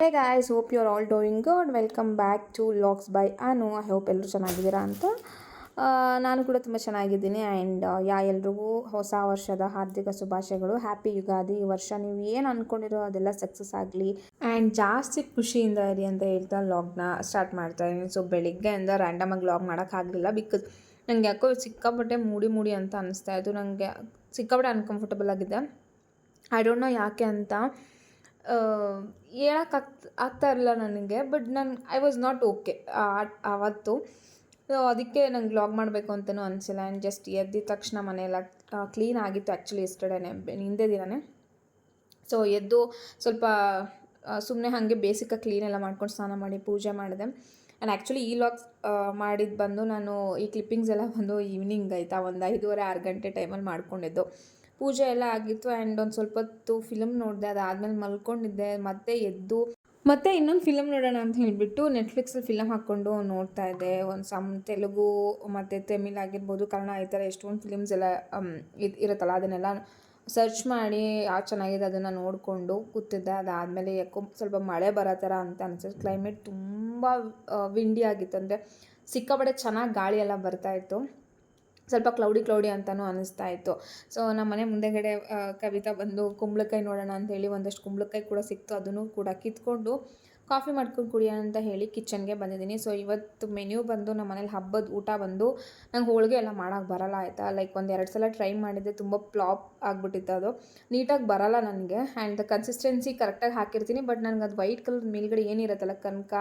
Hey guys hope you are all doing good welcome back to logs by Anu I hope ಎಲ್ಲರೂ ಚೆನ್ನಾಗಿದ್ದೀರಾ ಅಂತ. ನಾನು ಕೂಡ ತುಂಬ ಚೆನ್ನಾಗಿದ್ದೀನಿ ಆ್ಯಂಡ್ ಯಾ, ಎಲ್ರಿಗೂ ಹೊಸ ವರ್ಷದ ಹಾರ್ದಿಕ ಶುಭಾಶಯಗಳು. ಹ್ಯಾಪಿ ಯುಗಾದಿ. ಈ ವರ್ಷ ನೀವು ಏನು ಅಂದ್ಕೊಂಡಿರೋ ಅದೆಲ್ಲ ಸಕ್ಸಸ್ ಆಗಲಿ. ಆ್ಯಂಡ್ ಜಾಸ್ತಿ ಖುಷಿಯಿಂದ ಇರಿ ಅಂತ ಹೇಳ್ತಾ ಲಾಗ್ನ ಸ್ಟಾರ್ಟ್ ಮಾಡ್ತಾ ಇದ್ದೀನಿ. ಸೊ ಬೆಳಿಗ್ಗೆಯಿಂದ ರ್ಯಾಂಡಮಾಗಿ ಲಾಗ್ ಮಾಡೋಕ್ಕಾಗಲಿಲ್ಲ ಬಿಕಾಸ್ ನನಗೆ ಯಾಕೋ ಸಿಕ್ಕಾಪಟ್ಟೆ ಮೂಡಿ ಮೂಡಿ ಅಂತ ಅನಿಸ್ತಾ ಇತ್ತು. ನನಗೆ ಸಿಕ್ಕಾಪಟ್ಟೆ ಅನ್ಕಂಫರ್ಟಬಲ್ ಆಗಿದೆ. ಐ ಡೋಂಟ್ ನೋ ಯಾಕೆ ಅಂತ. ಹೇಳಕ್ಕೆ ಆಗ್, ಆಗ್ತಾ ಇರಲಿಲ್ಲ ನನಗೆ ಬಟ್ ನಾನು ಐ ವಾಸ್ ನಾಟ್ ಓಕೆ ಆವತ್ತು. ಸೊ ಅದಕ್ಕೆ ನಂಗೆ ಬ್ಲಾಗ್ ಮಾಡಬೇಕು ಅಂತಲೂ ಅನಿಸಿಲ್ಲ. ಆ್ಯಂಡ್ ಜಸ್ಟ್ ಎದ್ದಿದ ತಕ್ಷಣ ಮನೆಯೆಲ್ಲ ಕ್ಲೀನ್ ಆಗಿತ್ತು ಆ್ಯಕ್ಚುಲಿ ಎಸ್ಟರ್ಡೇನೆ ಹಿಂದೆ ದಿನನೇ. ಸೊ ಎದ್ದು ಸ್ವಲ್ಪ ಸುಮ್ಮನೆ ಹಾಗೆ ಬೇಸಿಕಾಗಿ ಕ್ಲೀನ್ ಎಲ್ಲ ಮಾಡ್ಕೊಂಡು ಸ್ನಾನ ಮಾಡಿ ಪೂಜೆ ಮಾಡಿದೆ. ಆ್ಯಂಡ್ ಆ್ಯಕ್ಚುಲಿ ಈ ಲಾಗ್ಸ್ ಮಾಡಿದ್ದು ಬಂದು ನಾನು ಈ ಕ್ಲಿಪ್ಪಿಂಗ್ಸ್ ಎಲ್ಲ ಬಂದು ಈವ್ನಿಂಗ್ ಆಯಿತಾ, ಒಂದು ಐದೂವರೆ, ಆರು ಗಂಟೆ ಟೈಮಲ್ಲಿ ಮಾಡ್ಕೊಂಡಿದ್ದು. ಪೂಜೆ ಎಲ್ಲ ಆಗಿತ್ತು ಆ್ಯಂಡ್ ಒಂದು ಸ್ವಲ್ಪ ಹೊತ್ತು ಫಿಲಮ್ ನೋಡಿದೆ, ಅದಾದಮೇಲೆ ಮಲ್ಕೊಂಡಿದ್ದೆ, ಮತ್ತೆ ಎದ್ದು, ಮತ್ತೆ ಇನ್ನೊಂದು ಫಿಲಮ್ ನೋಡೋಣ ಅಂತ ಹೇಳಿಬಿಟ್ಟು ನೆಟ್ಫ್ಲಿಕ್ಸಲ್ಲಿ ಫಿಲಮ್ ಹಾಕ್ಕೊಂಡು ನೋಡ್ತಾ ಇದ್ದೆ. ಒಂದು ಸಮ್ ತೆಲುಗು, ಮತ್ತು ತಮಿಳ್ ಆಗಿರ್ಬೋದು, ಕನ್ನಡ ಈ ಥರ ಎಷ್ಟೊಂದು ಫಿಲಿಮ್ಸ್ ಎಲ್ಲ ಇರುತ್ತಲ್ಲ, ಅದನ್ನೆಲ್ಲ ಸರ್ಚ್ ಮಾಡಿ ಯಾವ ಚೆನ್ನಾಗಿದೆ ಅದನ್ನು ನೋಡಿಕೊಂಡು ಕೂತಿದ್ದೆ. ಅದಾದಮೇಲೆ ಯಾಕೋ ಸ್ವಲ್ಪ ಮಳೆ ಬರೋ ಥರ ಅಂತ ಅನಿಸುತ್ತೆ. ಕ್ಲೈಮೇಟ್ ತುಂಬ ವಿಂಡಿ ಆಗಿತ್ತು. ಅಂದರೆ ಸಿಕ್ಕಾಪಟ್ಟೆ ಚೆನ್ನಾಗಿ ಗಾಳಿ ಎಲ್ಲ ಬರ್ತಾ ಇತ್ತು. ಸ್ವಲ್ಪ ಕ್ಲೌಡಿ ಕ್ಲೌಡಿ ಅಂತಲೂ ಅನಿಸ್ತಾ ಇತ್ತು. ಸೊ ನಮ್ಮ ಮನೆ ಮುಂದೆಗಡೆ ಕವಿತಾ ಬಂದು ಕುಂಬಳಕಾಯಿ ನೋಡೋಣ ಹೇಳಿ ಒಂದಷ್ಟು ಕುಂಬಳಕಾಯಿ ಕೂಡ ಸಿಕ್ತು. ಅದನ್ನು ಕೂಡ ಕಿತ್ಕೊಂಡು ಕಾಫಿ ಮಾಡ್ಕೊಂಡು ಕುಡಿಯೋಣ ಅಂತ ಹೇಳಿ ಕಿಚನ್ಗೆ ಬಂದಿದ್ದೀನಿ. ಸೊ ಇವತ್ತು ಮೆನ್ಯೂ ಬಂದು ನಮ್ಮ ಮನೇಲಿ ಹಬ್ಬದ ಊಟ ಬಂದು ನಂಗೆ ಹೋಳಿಗೆ ಎಲ್ಲ ಮಾಡೋಕ್ಕೆ ಬರಲ್ಲ ಆಯಿತಾ? ಲೈಕ್ ಒಂದು ಎರಡು ಸಲ ಟ್ರೈ ಮಾಡಿದ್ದೆ ತುಂಬ ಪ್ಲಾಪ್ ಆಗಿಬಿಟ್ಟಿತ್ತು ಅದು. ನೀಟಾಗಿ ಬರಲ್ಲ ನನಗೆ. ಆ್ಯಂಡ್ ಕನ್ಸಿಸ್ಟೆನ್ಸಿ ಕರೆಕ್ಟಾಗಿ ಹಾಕಿರ್ತೀನಿ ಬಟ್ ನನಗೆ ಅದು ವೈಟ್ ಕಲರ್ ಮೇಲ್ಗಡೆ ಏನಿರುತ್ತಲ್ಲ ಕನಕ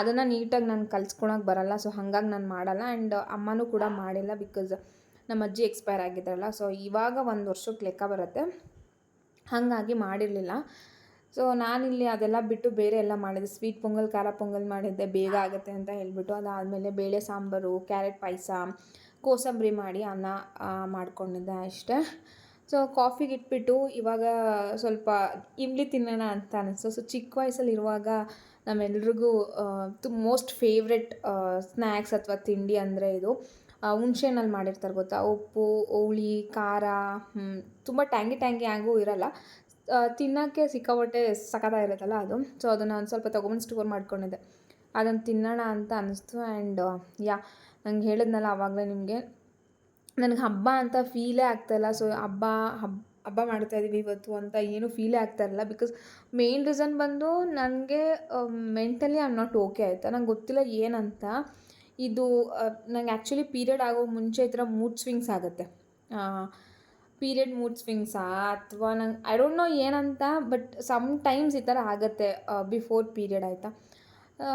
ಅದನ್ನು ನೀಟಾಗಿ ನಾನು ಕಲ್ಸ್ಕೊಳಕ್ಕೆ ಬರಲ್ಲ. ಸೊ ಹಾಗಾಗಿ ನಾನು ಮಾಡಲ್ಲ. ಆ್ಯಂಡ್ ಅಮ್ಮನೂ ಕೂಡ ಮಾಡಿಲ್ಲ ಬಿಕಾಸ್ ನಮ್ಮ ಅಜ್ಜಿ ಎಕ್ಸ್ಪೈರ್ ಆಗಿದ್ರಲ್ಲ. ಸೊ ಇವಾಗ ಒಂದು ವರ್ಷಕ್ಕೆ ಲೆಕ್ಕ ಬರುತ್ತೆ. ಹಾಗಾಗಿ ಮಾಡಿರಲಿಲ್ಲ. ಸೊ ನಾನಿಲ್ಲಿ ಅದೆಲ್ಲ ಬಿಟ್ಟು ಬೇರೆ ಎಲ್ಲ ಮಾಡಿದ್ದೆ ಸ್ವೀಟ್ ಪೊಂಗಲ್ ಖಾರ ಪೊಂಗಲ್ ಮಾಡಿದ್ದೆ. ಬೇಗ ಆಗುತ್ತೆ ಅಂತ ಹೇಳ್ಬಿಟ್ಟು ಅದಾದಮೇಲೆ ಬೇಳೆ ಸಾಂಬಾರು ಕ್ಯಾರೆಟ್ ಪಾಯಸ ಕೋಸಂಬರಿ ಮಾಡಿ ಅನ್ನ ಮಾಡ್ಕೊಂಡಿದ್ದೆ ಅಷ್ಟೇ. ಸೊ ಕಾಫಿಗೆ ಇಟ್ಬಿಟ್ಟು ಇವಾಗ ಸ್ವಲ್ಪ ಇಮ್ಲಿ ತಿನ್ನೋಣ ಅಂತ ಅನಿಸ್ತು. ಸೊ ಚಿಕ್ಕ ವಯಸ್ಸಲ್ಲಿರುವಾಗ ನಮ್ಮೆಲ್ರಿಗೂ ತು ಮೋಸ್ಟ್ ಫೇವ್ರೆಟ್ ಸ್ನ್ಯಾಕ್ಸ್ ಅಥವಾ ತಿಂಡಿ ಅಂದರೆ ಇದು ಆ, ಹುಣ್ಸೆಹಣ್ಣಲ್ಲಿ ಮಾಡಿರ್ತಾರೆ ಗೊತ್ತಾ? ಉಪ್ಪು ಹುಳಿ ಖಾರ ತುಂಬ ಟ್ಯಾಂಗಿ ಟ್ಯಾಂಗಿ ಆಗೂ ಇರಲ್ಲ. ತಿನ್ನೋಕ್ಕೆ ಸಿಕ್ಕಾಪಟ್ಟೆ ಸಖತ್ತಾಗಿರುತ್ತಲ್ಲ ಅದು. ಸೊ ಅದನ್ನು ಒಂದು ಸ್ವಲ್ಪ ತೊಗೊಂಬಂದು ಸ್ಟೋರ್ ಮಾಡ್ಕೊಂಡಿದ್ದೆ. ಅದನ್ನು ತಿನ್ನೋಣ ಅಂತ ಅನ್ನಿಸ್ತು ಆ್ಯಂಡ್ ಯಾ, ನಂಗೆ ಹೇಳಿದ್ನಲ್ಲ ಆವಾಗಲೇ ನಿಮಗೆ. ನನಗೆ ಹಬ್ಬ ಅಂತ ಫೀಲೇ ಆಗ್ತಾಯಿಲ್ಲ ಸೊ ಹಬ್ಬ ಹಬ್ಬ ಹಬ್ಬ ಮಾಡ್ತಾ ಇದ್ದೀವಿ ಇವತ್ತು ಅಂತ ಏನೂ ಫೀಲೇ ಆಗ್ತಾ ಇರಲಿಲ್ಲ ಬಿಕಾಸ್ ಮೇನ್ ರೀಸನ್ ಬಂದು ನನಗೆ mentally I am not okay ಆಯಿತಾ. ನಂಗೆ ಗೊತ್ತಿಲ್ಲ ಏನಂತ. ಇದು ನಂಗೆ ಆ್ಯಕ್ಚುಲಿ ಪೀರಿಯಡ್ ಆಗೋ ಮುಂಚೆ ಈ ಥರ ಮೂಡ್ ಸ್ವಿಂಗ್ಸ್ ಆಗುತ್ತೆ. ಪೀರಿಯಡ್ ಮೂಡ್ ಸ್ವಿಂಗ್ಸಾ ಅಥವಾ ನಂಗೆ ಐ ಡೋಂಟ್ ನೋ ಏನಂತ ಬಟ್ ಸಮ್ ಟೈಮ್ಸ್ ಈ ಥರ ಆಗುತ್ತೆ ಬಿಫೋರ್ ಪೀರಿಯಡ್ ಆಯಿತಾ.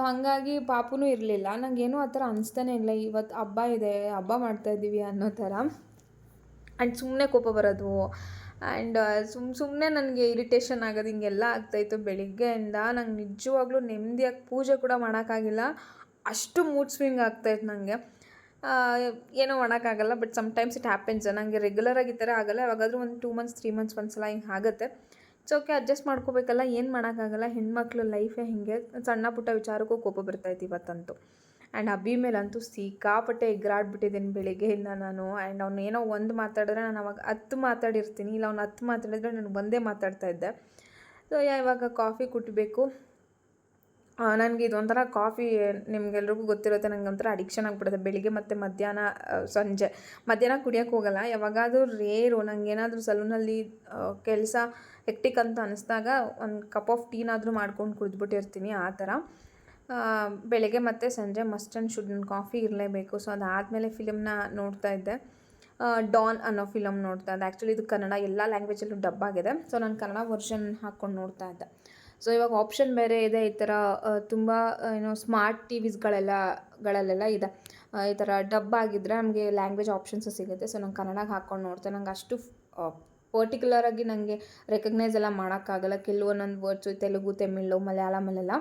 ಹಾಗಾಗಿ ಪಾಪುನೂ ಇರಲಿಲ್ಲ. ನನಗೇನೂ ಆ ಥರ ಅನಿಸ್ತಾನೆ ಇಲ್ಲ. ಇವತ್ತು ಹಬ್ಬ ಇದೆ, ಹಬ್ಬ ಮಾಡ್ತಾ ಇದ್ದೀವಿ ಅನ್ನೋ ಥರ. ಆ್ಯಂಡ್ ಸುಮ್ಮನೆ ಕೋಪ ಬರೋದು. ಆ್ಯಂಡ್ ಸುಮ್ ಸುಮ್ಮನೆ ನನಗೆ ಇರಿಟೇಷನ್ ಆಗೋದು, ಹಿಂಗೆಲ್ಲ ಆಗ್ತಾಯಿತ್ತು ಬೆಳಿಗ್ಗೆಯಿಂದ. ನಂಗೆ ನಿಜವಾಗ್ಲೂ ನೆಮ್ಮದಿಯಾಗಿ ಪೂಜೆ ಕೂಡ ಮಾಡೋಕ್ಕಾಗಿಲ್ಲ. ಅಷ್ಟು ಮೂಡ್ ಸ್ವಿಂಗ್ ಆಗ್ತಾಯಿತ್ತು ನನಗೆ ಏನೋ ಮಾಡೋಕ್ಕಾಗಲ್ಲ ಬಟ್ ಸಮಟೈಮ್ಸ್ ಇಟ್ ಹ್ಯಾಪನ್ಸ್ ನನಗೆ ರೆಗ್ಯುಲರಾಗಿ ಈ ಥರ ಆಗಲ್ಲ. ಯಾವಾಗಾದರೂ ಒಂದು ಟೂ ಮಂತ್ಸ್ ತ್ರೀ ಮಂತ್ಸ್ ಒಂದ್ಸಲ ಹಿಂಗೆ ಆಗುತ್ತೆ. ಸೊ ಓಕೆ ಅಡ್ಜಸ್ಟ್ ಮಾಡ್ಕೋಬೇಕಲ್ಲ. ಏನು ಮಾಡೋಕ್ಕಾಗಲ್ಲ? ಹೆಣ್ಮಕ್ಳು ಲೈಫೇ ಹಿಂಗೆ ಸಣ್ಣ ಪುಟ್ಟ ವಿಚಾರಕ್ಕೂ ಕೋಪ ಬರ್ತಾಯಿತ್ತು ಇವತ್ತಂತೂ. ಆ್ಯಂಡ್ ಅಬ್ಬಿ ಮೇಲಂತೂ ಸಿಕ್ಕಾಪಟ್ಟೆ ಎಗ್ರಾಡ್ಬಿಟ್ಟಿದ್ದೀನಿ ಬೆಳಿಗ್ಗೆಯಿಂದ ನಾನು. ಆ್ಯಂಡ್ ಅವ್ನು ಏನೋ ಒಂದು ಮಾತಾಡಿದ್ರೆ ನಾನು ಅವಾಗ ಹತ್ತು ಮಾತಾಡಿರ್ತೀನಿ. ಇಲ್ಲ, ಅವ್ನು ಹತ್ತು ಮಾತಾಡಿದ್ರೆ ನಾನು ಒಂದೇ ಮಾತಾಡ್ತಾ ಇದ್ದೆ. ಸೊ ಇವಾಗ ಕಾಫಿ ಕುಟ್ಟಬೇಕು ನನಗೆ ಇದೊಂಥರ ಕಾಫಿ ನಿಮ್ಗೆಲ್ರಿಗೂ ಗೊತ್ತಿರುತ್ತೆ ನನಗೆ ಒಂಥರ ಅಡಿಕ್ಷನ್ ಆಗಿಬಿಡುತ್ತೆ. ಬೆಳಿಗ್ಗೆ ಮತ್ತು ಮಧ್ಯಾಹ್ನ ಸಂಜೆ. ಮಧ್ಯಾಹ್ನ ಕುಡಿಯೋಕ್ಕೆ ಹೋಗಲ್ಲ, ಯಾವಾಗಾದರೂ ರೇರು ನನಗೇನಾದರೂ ಸಲೂನಲ್ಲಿ ಕೆಲಸ ಹೆಕ್ಟಿಕ್ ಅಂತ ಅನಿಸ್ದಾಗ ಒಂದು ಕಪ್ ಆಫ್ ಟೀನಾದರೂ ಮಾಡ್ಕೊಂಡು ಕುಡಿದ್ಬಿಟ್ಟಿರ್ತೀನಿ ಆ ಥರ. ಬೆಳಗ್ಗೆ ಮತ್ತು ಸಂಜೆ ಮಸ್ಟ್ ಆ್ಯಂಡ್ ಶುಡ್ ಕಾಫಿ ಇರಲೇಬೇಕು. ಸೊ ಅದಾದಮೇಲೆ ಫಿಲಮ್ನ ನೋಡ್ತಾ ಇದ್ದೆ. ಡಾನ್ ಅನ್ನೋ ಫಿಲಮ್ ನೋಡ್ತಾ ಇದ್ದೆ. ಆ್ಯಕ್ಚುಲಿ ಇದು ಕನ್ನಡ ಎಲ್ಲ ಲ್ಯಾಂಗ್ವೇಜಲ್ಲೂ ಡಬ್ ಆಗಿದೆ. ಸೊ ನಾನು ಕನ್ನಡ ವರ್ಷನ್ ಹಾಕ್ಕೊಂಡು ನೋಡ್ತಾ ಇದ್ದೆ. ಸೊ ಇವಾಗ ಆಪ್ಷನ್ ಬೇರೆ ಇದೆ, ಈ ಥರ ತುಂಬ ಏನು ಸ್ಮಾರ್ಟ್ ಟಿ ವಿಸ್ಗಳೆಲ್ಲ ಗಳಲ್ಲೆಲ್ಲ ಇದೆ. ಈ ಥರ ಡಬ್ ಆಗಿದ್ದರೆ ನಮಗೆ ಲ್ಯಾಂಗ್ವೇಜ್ ಆಪ್ಷನ್ಸು ಸಿಗುತ್ತೆ. ಸೊ ನಂಗೆ ಕನ್ನಡಕ್ಕೆ ಹಾಕ್ಕೊಂಡು ನೋಡ್ತೇನೆ ನಂಗೆ ಅಷ್ಟು ಪರ್ಟಿಕ್ಯುಲರಾಗಿ ನನಗೆ ರೆಕಗ್ನೈಸ್ ಎಲ್ಲ ಮಾಡೋಕ್ಕಾಗಲ್ಲ. ಕೆಲವೊಂದೊಂದು ವರ್ಡ್ಸು ತೆಲುಗು, ತಮಿಳು ಮಲಯಾಳಮಲ್ಲೆಲ್ಲ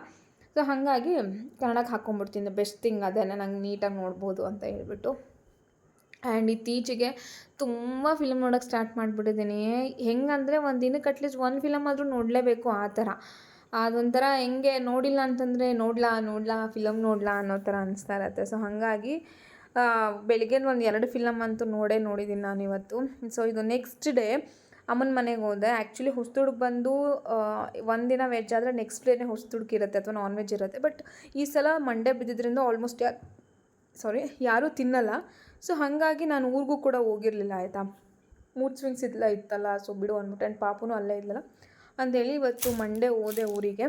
ಸೊ ಹಾಗಾಗಿ ಕನ್ನಡಕ್ಕೆ ಹಾಕ್ಕೊಂಡ್ಬಿಡ್ತೀನಿ ಬೆಸ್ಟ್ ಥಿಂಗ್ ಅದೇನೆ, ನಂಗೆ ನೀಟಾಗಿ ನೋಡ್ಬೋದು ಅಂತ ಹೇಳ್ಬಿಟ್ಟು. ಆ್ಯಂಡ್ ಇತ್ತೀಚೆಗೆ ತುಂಬ ಫಿಲಮ್ ನೋಡೋಕ್ಕೆ ಸ್ಟಾರ್ಟ್ ಮಾಡಿಬಿಟ್ಟಿದ್ದೀನಿ ಹೆಂಗಂದರೆ ಒಂದು ದಿನಕ್ಕೆ ಅಟ್ಲೀಸ್ಟ್ ಒಂದು ಫಿಲಮ್ ಆದರೂ ನೋಡಲೇಬೇಕು ಆ ಥರ ಅದೊಂಥರ ಹೆಂಗೆ ನೋಡಿಲ್ಲ ಅಂತಂದರೆ ನೋಡ್ಲಾ ನೋಡ್ಲಾ ಫಿಲಮ್ ನೋಡ್ಲಾ ಅನ್ನೋ ಥರ ಅನಿಸ್ತಾ ಇರತ್ತೆ. ಸೊ ಹಾಗಾಗಿ ಬೆಳಿಗ್ಗೆ ಒಂದು ಎರಡು ಫಿಲಮ್ ಅಂತೂ ನೋಡೇ ನೋಡಿದ್ದೀನಿ ನಾನು ಇವತ್ತು. ಸೊ ಇದು ನೆಕ್ಸ್ಟ್ ಡೇ ಅಮ್ಮನ ಮನೆಗೆ ಹೋದೆ. ಆ್ಯಕ್ಚುಲಿ ಹೊಸದುರ್ಗ್ ಬಂದು ಒಂದಿನ ವೆಜ್ ಆದರೆ ನೆಕ್ಸ್ಟ್ ಡೇನೇ ಹೊಸ್ತುಡುಕಿ ಇರುತ್ತೆ ಅಥವಾ ನಾನ್ ವೆಜ್ ಇರುತ್ತೆ. ಬಟ್ ಈ ಸಲ ಮಂಡೇ ಬಿದ್ದಿದ್ದರಿಂದ ಆಲ್ಮೋಸ್ಟ್ ಯಾ ಸಾರಿ ಯಾರೂ ತಿನ್ನಲ್ಲ. ಸೊ ಹಾಗಾಗಿ ನಾನು ಊರಿಗೂ ಕೂಡ ಹೋಗಿರಲಿಲ್ಲ, ಆಯಿತಾ? ಮೂಡ್ ಸ್ವಿಂಗ್ಸ್ ಇದ್ದಲ್ಲ ಇತ್ತಲ್ಲ? ಸೊ ಬಿಡು ಅಂದ್ಬಿಟ್ಟು ಆ್ಯಂಡ್ ಪಾಪುನೂ ಅಲ್ಲೇ ಇದ್ಲಲ್ಲ? ಅಂಥೇಳಿ ಇವತ್ತು ಮಂಡೇ ಹೋದೆ ಊರಿಗೆ.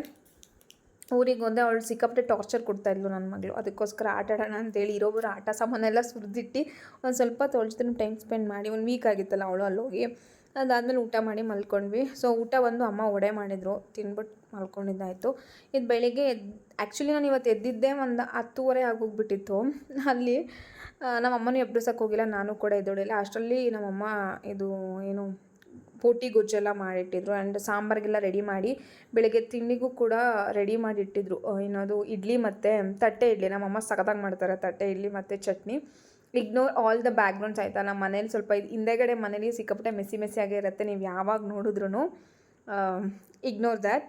ಊರಿಗೆ ಒಂದೇ ಅವಳು ಸಿಕ್ಕಾಪಟ್ಟೆ ಟಾರ್ಚರ್ ಕೊಡ್ತಾಯಿದ್ಲು ನನ್ನ ಮಗಳು. ಅದಕ್ಕೋಸ್ಕರ ಆಟ ಆಡೋಣ ಅಂತೇಳಿ ಇರೋಬ್ಬರು ಆಟ ಸಾಮಾನೆಲ್ಲ ಸುರಿದಿಟ್ಟು ಒಂದು ಸ್ವಲ್ಪ ತೊಳ್ಸ್ತೀನಿ ಟೈಮ್ ಸ್ಪೆಂಡ್ ಮಾಡಿ. ಒಂದು ವೀಕ್ ಆಗಿತ್ತಲ್ಲ ಅವಳು ಅಲ್ಲಿ ಹೋಗಿ ಅದಾದಮೇಲೆ ಊಟ ಮಾಡಿ ಮಲ್ಕೊಂಡ್ವಿ. ಸೊ ಊಟ ಬಂದು ಅಮ್ಮ ಒಡೆ ಮಾಡಿದರು. ತಿನ್ಬಿಟ್ಟು ಮಲ್ಕೊಂಡಿದ್ದಾಯಿತು. ಇದು ಬೆಳಿಗ್ಗೆ ಎದ್ ಆ್ಯಕ್ಚುಲಿ ನಾನು ಇವತ್ತು ಎದ್ದಿದ್ದೆ ಒಂದು ಹತ್ತುವರೆ ಆಗೋಗ್ಬಿಟ್ಟಿತ್ತು. ಅಲ್ಲಿ ನಮ್ಮಮ್ಮನೂ ಎಬ್ಬಿಸೋಕೆ ಹೋಗಿಲ್ಲ, ನಾನು ಕೂಡ ಎದ್ದೋಡಿಲ್ಲ ಅಷ್ಟರಲ್ಲಿ ನಮ್ಮಮ್ಮ ಇದು, ಏನು ಬೋಟಿ ಗೊಜ್ಜೆಲ್ಲ ಮಾಡಿಟ್ಟಿದ್ರು ಆ್ಯಂಡ್ ಸಾಂಬಾರಿಗೆಲ್ಲ ರೆಡಿ ಮಾಡಿ ಬೆಳಗ್ಗೆ ತಿಂಡಿಗೂ ಕೂಡ ರೆಡಿ ಮಾಡಿಟ್ಟಿದ್ರು. ಏನದು ಇಡ್ಲಿ ಮತ್ತು ತಟ್ಟೆ ಇಡ್ಲಿ. ನಮ್ಮಮ್ಮ ಸಖತ್ತಾಗಿ ಮಾಡ್ತಾರೆ ತಟ್ಟೆ ಇಡ್ಲಿ ಮತ್ತು chutney. Ignore all the backgrounds ಆಯಿತಾ? ನಮ್ಮ ಮನೇಲಿ ಸ್ವಲ್ಪ ಹಿಂದೆಗಡೆ ಮನೇಲಿ ಸಿಕ್ಕಾಪಟ್ಟೆ ಮೆಸಿ ಮೆಸಿ ಆಗಿರುತ್ತೆ ನೀವು ಯಾವಾಗ ನೋಡಿದ್ರೂ ಇಗ್ನೋರ್ ದ್ಯಾಟ್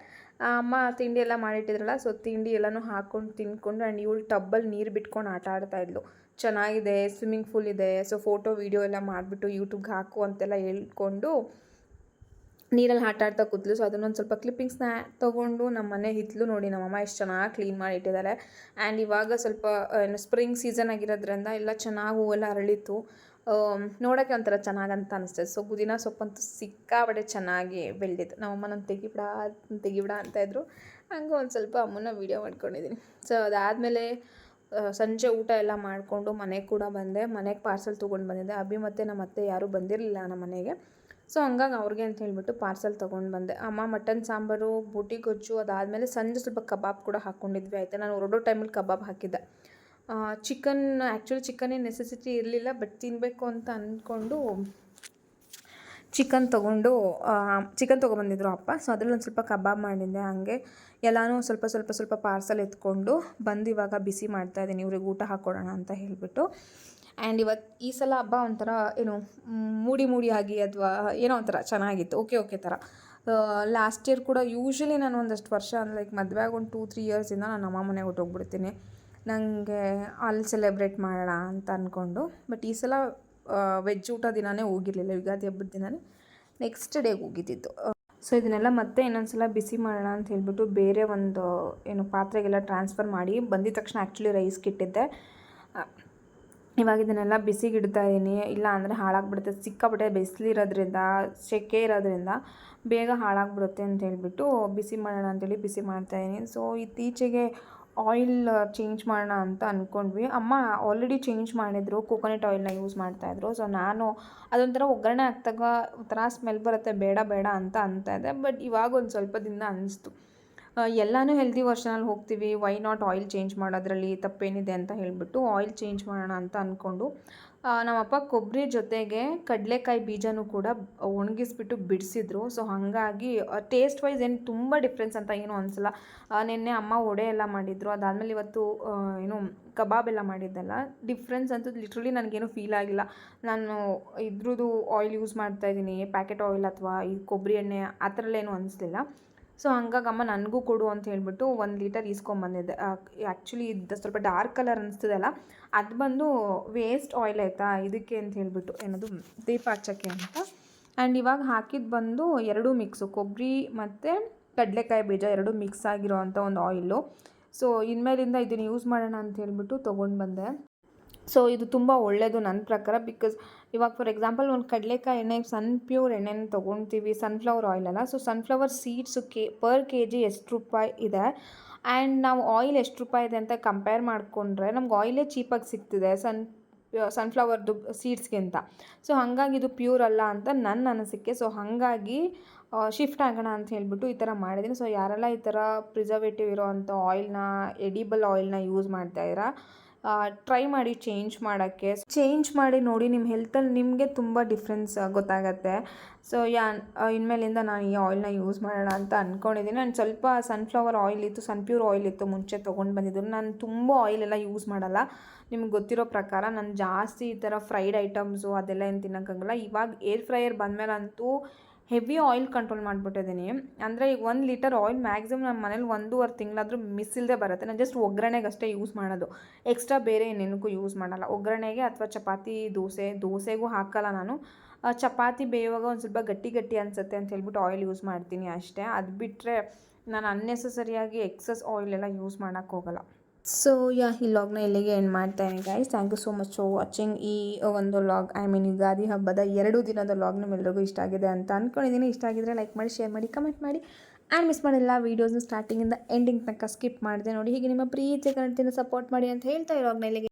ಅಮ್ಮ ತಿಂಡಿ ಎಲ್ಲ ಮಾಡಿಟ್ಟಿದ್ರಲ್ಲ ಸೊ ತಿಂಡಿ ಎಲ್ಲನೂ ಹಾಕ್ಕೊಂಡು ತಿನ್ಕೊಂಡು ಆ್ಯಂಡ್ ಇವಳು ಟಬ್ಬಲ್ಲಿ ನೀರು ಬಿಟ್ಕೊಂಡು ಆಟ ಆಡ್ತಾಯಿದ್ಲು ಚೆನ್ನಾಗಿದೆ ಸ್ವಿಮ್ಮಿಂಗ್ ಫೂಲ್ ಇದೆ ಸೊ ಫೋಟೋ ವೀಡಿಯೋ ಎಲ್ಲ ಮಾಡಿಬಿಟ್ಟು ಯೂಟ್ಯೂಬ್ಗೆ ಹಾಕು ಅಂತೆಲ್ಲ ಹೇಳ್ಕೊಂಡು ನೀರಲ್ಲಿ ಆಟ ಆಡ್ತಾ ಕೂತ್ಲು ಸೊ ಅದನ್ನೊಂದು ಸ್ವಲ್ಪ ಕ್ಲಿಪ್ಪಿಂಗ್ಸ್ನ ತೊಗೊಂಡು ನಮ್ಮ ಮನೆ ಹಿತ್ತಲು ನೋಡಿ ನಮ್ಮ ಅಮ್ಮ ಎಷ್ಟು ಚೆನ್ನಾಗಿ ಕ್ಲೀನ್ ಮಾಡಿ ಇಟ್ಟಿದ್ದಾರೆ ಆ್ಯಂಡ್ ಇವಾಗ ಸ್ವಲ್ಪ ಏನು ಸ್ಪ್ರಿಂಗ್ ಸೀಸನ್ ಆಗಿರೋದ್ರಿಂದ ಎಲ್ಲ ಚೆನ್ನಾಗಿ ಹೂವೆಲ್ಲ ಅರಳಿತ್ತು. ನೋಡೋಕ್ಕೆ ಒಂಥರ ಚೆನ್ನಾಗಿ ಅಂತ ಅನಿಸ್ತದೆ. ಸೊ ಪುದೀನ ಸೊಪ್ಪಂತೂ ಸಿಕ್ಕಾಬಡೆ ಚೆನ್ನಾಗಿ ಬೆಳೆದಿತ್ತು. ನಮ್ಮಮ್ಮ ನಾನು ತೆಗಿಬಿಡ ತೆಗಿಬಿಡ ಅಂತ ಇದ್ರು. ಹಂಗೆ ಒಂದು ಸ್ವಲ್ಪ ಅಮ್ಮನ ವೀಡಿಯೋ ಮಾಡ್ಕೊಂಡಿದ್ದೀನಿ ಸೊ ಅದಾದಮೇಲೆ ಸಂಜೆ ಊಟ ಎಲ್ಲ ಮಾಡಿಕೊಂಡು ಮನೆಗೆ ಕೂಡ ಬಂದೆ. ಮನೆಗೆ ಪಾರ್ಸೆಲ್ ತೊಗೊಂಡು ಬಂದಿದ್ದೆ. ಅಭಿ ಮತ್ತು ನಮ್ಮ ಅತ್ತೆ ಯಾರೂ ಬಂದಿರಲಿಲ್ಲ ನಮ್ಮ ಮನೆಗೆ. ಸೊ ಹಂಗಾಗಿ ಅವ್ರಿಗೆ ಅಂತ ಹೇಳಿಬಿಟ್ಟು ಪಾರ್ಸೆಲ್ ತೊಗೊಂಡು ಬಂದೆ. ಅಮ್ಮ ಮಟನ್ ಸಾಂಬಾರು, ಬೂಟಿ ಗೊಜ್ಜು ಅದಾದಮೇಲೆ ಸಂಜೆ ಸ್ವಲ್ಪ ಕಬಾಬ್ ಕೂಡ ಹಾಕ್ಕೊಂಡಿದ್ವಿ ಆಯಿತಾ? ನಾನು ಹೊರಡೋ ಟೈಮಲ್ಲಿ ಕಬಾಬ್ ಹಾಕಿದ್ದೆ. ಚಿಕನ್ ಆ್ಯಕ್ಚುಲಿ ಚಿಕನ್ನೇ ನೆಸೆಸಿಟಿ ಇರಲಿಲ್ಲ ಬಟ್ ತಿನ್ನಬೇಕು ಅಂತ ಅಂದ್ಕೊಂಡು ಚಿಕನ್ ತೊಗೊಂಡು ಚಿಕನ್ ತೊಗೊಬಂದಿದ್ರು ಅಪ್ಪ. ಸೊ ಅದ್ರಲ್ಲಿ ಒಂದು ಸ್ವಲ್ಪ ಕಬಾಬ್ ಮಾಡಿದ್ದೆ ಹಾಗೆ. ಎಲ್ಲನೂ ಸ್ವಲ್ಪ ಸ್ವಲ್ಪ ಸ್ವಲ್ಪ ಪಾರ್ಸಲ್ ಎತ್ಕೊಂಡು ಬಂದು ಇವಾಗ ಬಿಸಿ ಮಾಡ್ತಾಯಿದ್ದೀನಿ ಇವ್ರಿಗೆ ಊಟ ಹಾಕ್ಕೊಡೋಣ ಅಂತ ಹೇಳಿಬಿಟ್ಟು. ಆ್ಯಂಡ್ ಇವತ್ತು ಈ ಸಲ ಹಬ್ಬ ಒಂಥರ, ಏನು, ಮೂಡಿ ಮೂಡಿ ಆಗಿ ಅಥವಾ ಏನೋ ಒಂಥರ ಚೆನ್ನಾಗಿತ್ತು ಓಕೆ ಓಕೆ ಥರ. ಲಾಸ್ಟ್ ಇಯರ್ ಕೂಡ ಯೂಶ್ವಲಿ ನಾನು ಒಂದಷ್ಟು ವರ್ಷ ಲೈಕ್ ಮದುವೆ ಆಗ ಒಂದು ಟೂ ತ್ರೀ ಇಯರ್ಸಿಂದ ನಾನು ಅಮ್ಮ ಮನೆಗೆ ಹೊಟ್ಟೋಗ್ಬಿಡ್ತೀನಿ ನನಗೆ ಅಲ್ಲಿ ಸೆಲೆಬ್ರೇಟ್ ಮಾಡೋಣ ಅಂತ ಅಂದ್ಕೊಂಡು ಬಟ್ ಈ ಸಲ ವೆಜ್ ಊಟ ದಿನವೇ ಹೋಗಿರಲಿಲ್ಲ, ಯುಗಾದಿ ಹಬ್ಬದ ದಿನವೇ ನೆಕ್ಸ್ಟ್ ಡೇಗೆ ಹೋಗಿದ್ದಿದ್ದು. ಸೊ ಇದನ್ನೆಲ್ಲ ಮತ್ತೆ ಇನ್ನೊಂದು ಸಲ ಬಿಸಿ ಮಾಡೋಣ ಅಂತ ಹೇಳ್ಬಿಟ್ಟು ಬೇರೆ ಒಂದು, ಏನು, ಪಾತ್ರೆಗೆಲ್ಲ ಟ್ರಾನ್ಸ್ಫರ್ ಮಾಡಿ ಬಂದಿದ ತಕ್ಷಣ ಆ್ಯಕ್ಚುಲಿ ರೈಸ್ಗೆ ಇಟ್ಟಿದ್ದೆ ಇವಾಗ ಇದನ್ನೆಲ್ಲ ಬಿಸಿಗೆ ಇಡ್ತಾ ಇದ್ದೀನಿ ಇಲ್ಲ ಅಂದರೆ ಹಾಳಾಗ್ಬಿಡುತ್ತೆ. ಸಿಕ್ಕಾಪಟ್ಟೆ ಬಿಸಿಲಿರೋದ್ರಿಂದ ಸೆಕೆ ಇರೋದ್ರಿಂದ ಬೇಗ ಹಾಳಾಗ್ಬಿಡುತ್ತೆ ಅಂತ ಹೇಳ್ಬಿಟ್ಟು ಬಿಸಿ ಮಾಡೋಣ ಅಂತೇಳಿ ಬಿಸಿ ಮಾಡ್ತಾಯಿದ್ದೀನಿ ಸೊ ಇತ್ತೀಚೆಗೆ ಆಯಿಲ್ ಚೇಂಜ್ ಮಾಡೋಣ ಅಂತ ಅಂದ್ಕೊಂಡ್ವಿ ಅಮ್ಮ ಆಲ್ರೆಡಿ ಚೇಂಜ್ ಮಾಡಿದರು. ಕೋಕೋನಟ್ ಆಯಿಲ್ನ ಯೂಸ್ ಮಾಡ್ತಾಯಿದ್ರು ಸೊ ನಾನು ಅದೊಂಥರ ಒಗ್ಗರಣೆ ಹಾಕ್ದಾಗ ಒಂಥರ ಸ್ಮೆಲ್ ಬರುತ್ತೆ. ಬೇಡ ಬೇಡ ಅಂತ ಅಂತ ಇದೆ ಬಟ್ ಇವಾಗ ಒಂದು ಸ್ವಲ್ಪ ದಿನ ಅನ್ನಿಸ್ತು ಎಲ್ಲನೂ ಹೆಲ್ದಿ ವರ್ಷನಲ್ಲಿ ಹೋಗ್ತೀವಿ. ವೈ ನಾಟ್ ಆಯಿಲ್ ಚೇಂಜ್ ಮಾಡೋದ್ರಲ್ಲಿ ತಪ್ಪೇನಿದೆ ಅಂತ ಹೇಳಿಬಿಟ್ಟು ಆಯಿಲ್ ಚೇಂಜ್ ಮಾಡೋಣ ಅಂತ ಅಂದ್ಕೊಂಡು ನಮ್ಮಪ್ಪ ಕೊಬ್ಬರಿ ಜೊತೆಗೆ ಕಡಲೆಕಾಯಿ ಬೀಜನೂ ಕೂಡ ಒಣಗಿಸ್ಬಿಟ್ಟು ಬಿಡಿಸಿದ್ರು. ಸೊ ಹಾಗಾಗಿ ಟೇಸ್ಟ್ ವೈಸ್ ಏನು ತುಂಬ ಡಿಫ್ರೆನ್ಸ್ ಅಂತ ಏನೂ ಅನಿಸಲ್ಲ. ನಿನ್ನೆ ಅಮ್ಮ ಒಡೆ ಎಲ್ಲ ಮಾಡಿದ್ರು. ಅದಾದಮೇಲೆ ಇವತ್ತು ಏನು ಕಬಾಬ್ ಎಲ್ಲ ಮಾಡಿದ್ದೆಲ್ಲ. ಡಿಫ್ರೆನ್ಸ್ ಅಂತೂ ಲಿಟ್ರಲಿ ನನಗೇನು ಫೀಲ್ ಆಗಿಲ್ಲ. ನಾನು ಇದ್ರದ್ದು ಆಯಿಲ್ ಯೂಸ್ ಮಾಡ್ತಾಯಿದ್ದೀನಿ ಪ್ಯಾಕೆಟ್ ಆಯಿಲ್ ಅಥವಾ ಈ ಕೊಬ್ಬರಿ ಎಣ್ಣೆ ಆ ಥರ ಏನೂ ಅನಿಸ್ಲಿಲ್ಲ. ಸೊ ಹಂಗಾಗಿ ಅಮ್ಮ ನನಗೂ ಕೊಡು ಅಂತ ಹೇಳ್ಬಿಟ್ಟು ಒಂದು ಲೀಟರ್ ಈಸ್ಕೊಂಬಂದಿದ್ದೆ. ಆ್ಯಕ್ಚುಲಿ ಇದು ಸ್ವಲ್ಪ ಡಾರ್ಕ್ ಕಲರ್ ಅನಿಸ್ತದಲ್ಲ ಅದು ಬಂದು ವೇಸ್ಟ್ ಆಯಿಲ್ ಆಯಿತಾ, ಇದಕ್ಕೆ ಅಂತ ಹೇಳ್ಬಿಟ್ಟು ಏನದು, ದೀಪ ಹಚ್ಚಕ್ಕೆ ಅಂತ. ಆ್ಯಂಡ್ ಇವಾಗ ಹಾಕಿದ್ದು ಬಂದು ಎರಡೂ ಮಿಕ್ಸು ಕೊಬ್ಬರಿ ಮತ್ತು ಕಡಲೆಕಾಯಿ ಬೀಜ ಎರಡೂ ಮಿಕ್ಸ್ ಆಗಿರೋ ಅಂಥ ಒಂದು ಆಯಿಲು ಸೊ ಇನ್ಮೇಲಿಂದ ಇದನ್ನು ಯೂಸ್ ಮಾಡೋಣ ಅಂತ ಹೇಳ್ಬಿಟ್ಟು ತೊಗೊಂಡು ಬಂದೆ. ಸೊ ಇದು ತುಂಬ ಒಳ್ಳೆಯದು ನನ್ನ ಪ್ರಕಾರ ಬಿಕಾಸ್ ಇವಾಗ ಫಾರ್ ಎಕ್ಸಾಂಪಲ್ ಒಂದು ಕಡಲೆಕಾಯಿ ಎಣ್ಣೆ ಸನ್ ಪ್ಯೂರ್ ಎಣ್ಣೆನ ತೊಗೊಳ್ತೀವಿ ಸನ್ಫ್ಲವರ್ ಆಯಿಲ್ ಅಲ್ಲ. So sunflower seeds K per K G ಎಷ್ಟು ರೂಪಾಯಿ ಇದೆ? ಆ್ಯಂಡ್ ನಾವು ಆಯಿಲ್ ಎಷ್ಟು ರೂಪಾಯಿ ಇದೆ ಅಂತ ಕಂಪೇರ್ ಮಾಡಿಕೊಂಡ್ರೆ ನಮ್ಗೆ ಆಯಿಲೇ ಚೀಪಾಗಿ ಸಿಗ್ತಿದೆ ಸನ್ ಸನ್ಫ್ಲವರ್ದು ಸೀಡ್ಸ್ಗಿಂತ ಸೊ ಹಾಗಾಗಿ ಇದು ಪ್ಯೂರ್ ಅಲ್ಲ ಅಂತ ನನ್ನ ಅನಿಸಿಕೆ. ಸೊ ಹಾಗಾಗಿ ಶಿಫ್ಟ್ ಆಗೋಣ ಅಂತ ಹೇಳ್ಬಿಟ್ಟು ಈ ಥರ ಮಾಡಿದ್ದೀನಿ ಸೊ ಯಾರೆಲ್ಲ ಈ ಥರ ಪ್ರಿಸರ್ವೇಟಿವ್ ಇರೋ ಅಂಥ ಆಯಿಲ್ನ ಎಡಿಬಲ್ ಆಯಿಲ್ನ ಯೂಸ್ ಮಾಡ್ತಾಯಿದ್ದೀರಾ ಟ್ರೈ ಮಾಡಿ ಚೇಂಜ್ ಮಾಡೋಕ್ಕೆ. ಚೇಂಜ್ ಮಾಡಿ ನೋಡಿ ನಿಮ್ಮ ಹೆಲ್ತಲ್ಲಿ ನಿಮಗೆ ತುಂಬ ಡಿಫ್ರೆನ್ಸ್ ಗೊತ್ತಾಗತ್ತೆ. ಸೊ ಯಾ ಇನ್ಮೇಲಿಂದ ನಾನು ಈ ಆಯಿಲ್ನ ಯೂಸ್ ಮಾಡೋಣ ಅಂತ ಅಂದ್ಕೊಂಡಿದ್ದೀನಿ ನಾನು ಸ್ವಲ್ಪ ಸನ್ಫ್ಲವರ್ ಆಯಿಲ್ ಇತ್ತು ಸನ್ಪ್ಯೂರ್ ಆಯಿಲ್ ಇತ್ತು ಮುಂಚೆ ತೊಗೊಂಡು ಬಂದಿದ್ದು ನಾನು ತುಂಬ ಆಯಿಲೆಲ್ಲ ಯೂಸ್ ಮಾಡಲ್ಲ. ನಿಮ್ಗೆ ಗೊತ್ತಿರೋ ಪ್ರಕಾರ ನಾನು ಜಾಸ್ತಿ ಈ ಥರ ಫ್ರೈಡ್ ಐಟಮ್ಸು ಅದೆಲ್ಲ ಏನು ತಿನ್ನೋಕ್ಕಾಗಲ್ಲ. ಇವಾಗ ಏರ್ ಫ್ರೈಯರ್ ಬಂದಮೇಲಂತೂ ಹೆವಿ ಆಯಿಲ್ ಕಂಟ್ರೋಲ್ ಮಾಡಿಬಿಟ್ಟಿದ್ದೀನಿ. ಅಂದರೆ ಈಗ ಒಂದು ಲೀಟರ್ ಆಯಿಲ್ ಮ್ಯಾಕ್ಸಿಮಮ್ ನಮ್ಮ ಮನೇಲಿ ಒಂದೂವರೆ ತಿಂಗಳಾದರೂ ಮಿಸ್ ಇಲ್ಲದೆ ಬರುತ್ತೆ. ನಾನು ಜಸ್ಟ್ ಒಗ್ಗರಣೆಗೆ ಅಷ್ಟೇ ಯೂಸ್ ಮಾಡೋದು. ಎಕ್ಸ್ಟ್ರಾ ಬೇರೆ ಏನೇನಕ್ಕೂ ಯೂಸ್ ಮಾಡಲ್ಲ. ಒಗ್ಗರಣೆಗೆ ಅಥವಾ ಚಪಾತಿ, ದೋಸೆ, ದೋಸೆಗೂ ಹಾಕಲ್ಲ ನಾನು. ಚಪಾತಿ ಬೇಯುವಾಗ ಒಂದು ಸ್ವಲ್ಪ ಗಟ್ಟಿ ಗಟ್ಟಿ ಅನಿಸುತ್ತೆ ಅಂತ ಹೇಳ್ಬಿಟ್ಟು ಆಯಿಲ್ ಯೂಸ್ ಮಾಡ್ತೀನಿ ಅಷ್ಟೇ. ಅದು ಬಿಟ್ಟರೆ ನಾನು ಅನ್ನೆಸಸರಿಯಾಗಿ ಎಕ್ಸಸ್ ಆಯಿಲ್ ಎಲ್ಲ ಯೂಸ್ ಮಾಡೋಕ್ಕೆ ಹೋಗಲ್ಲ. ಸೊ ಯಾ ಈ ಲಾಗ್ನ ಇಲ್ಲಿಗೆ ಎಂಡ್ ಮಾಡ್ತಾಯಿದ್ದೀನಿ guys thank you so much for watching ಈ ಒಂದು ಲಾಗ್ ಐ ಮೀನ್ ಯುಗಾದಿ ಹಬ್ಬದ ಎರಡು ದಿನದ ಲಾಗ್ ನಿಮ್ಮೆಲ್ಲರಿಗೂ ಇಷ್ಟ ಆಗಿದೆ ಅಂತ ಅಂದ್ಕೊಂಡಿದ್ದೀನಿ ಇಷ್ಟ ಆಗಿದ್ರೆ ಲೈಕ್ ಮಾಡಿ ಶೇರ್ ಮಾಡಿ ಕಮೆಂಟ್ ಮಾಡಿ. ಆ್ಯಂಡ್ ಮಿಸ್ ಮಾಡಿಲ್ಲ ವೀಡಿಯೋಸ್ನ ಸ್ಟಾರ್ಟಿಂಗಿಂದ ಎಂಡಿಂಗ್ ತನಕ ಸ್ಕಿಪ್ ಮಾಡಿದೆ ನೋಡಿ. ಹೀಗೆ ನಿಮ್ಮ ಪ್ರೀತಿ ಕನ್ನಡದಿಂದ ಸಪೋರ್ಟ್ ಮಾಡಿ ಅಂತ ಹೇಳ್ತಾ ಈ ಲಾಗ್ನ ಇಲ್ಲಿಗೆ.